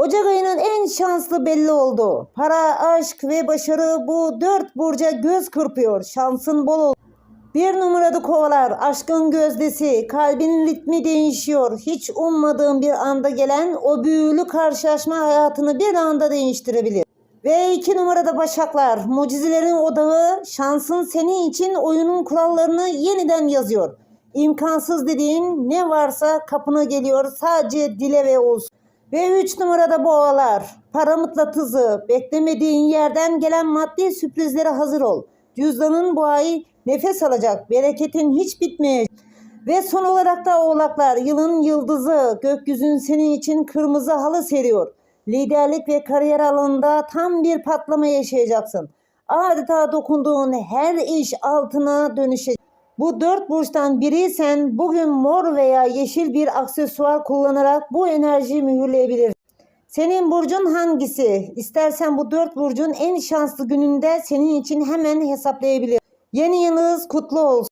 Ocak ayının en şanslı belli oldu. Para, aşk ve başarı bu dört burca göz kırpıyor. Şansın bol ol. Bir numaralı kovalar, aşkın gözdesi, kalbinin ritmi değişiyor. Hiç ummadığın bir anda gelen o büyülü karşılaşma hayatını bir anda değiştirebilir. Ve iki numarada başaklar, mucizelerin odağı, şansın senin için oyunun kurallarını yeniden yazıyor. İmkansız dediğin ne varsa kapına geliyor sadece dile ve olsun. Ve üç numarada boğalar, para mıknatısı, beklemediğin yerden gelen maddi sürprizlere hazır ol. Cüzdanın bu ay nefes alacak, bereketin hiç bitmeyecek. Ve son olarak da oğlaklar, yılın yıldızı, gökyüzün senin için kırmızı halı seriyor. Liderlik ve kariyer alanında tam bir patlama yaşayacaksın. Adeta dokunduğun her iş altına dönüşecek. Bu dört burçtan biriysen bugün mor veya yeşil bir aksesuar kullanarak bu enerjiyi mühürleyebilirsin. Senin burcun hangisi? İstersen bu dört burcun en şanslı gününde senin için hemen hesaplayabilir. Yeni yılınız kutlu olsun.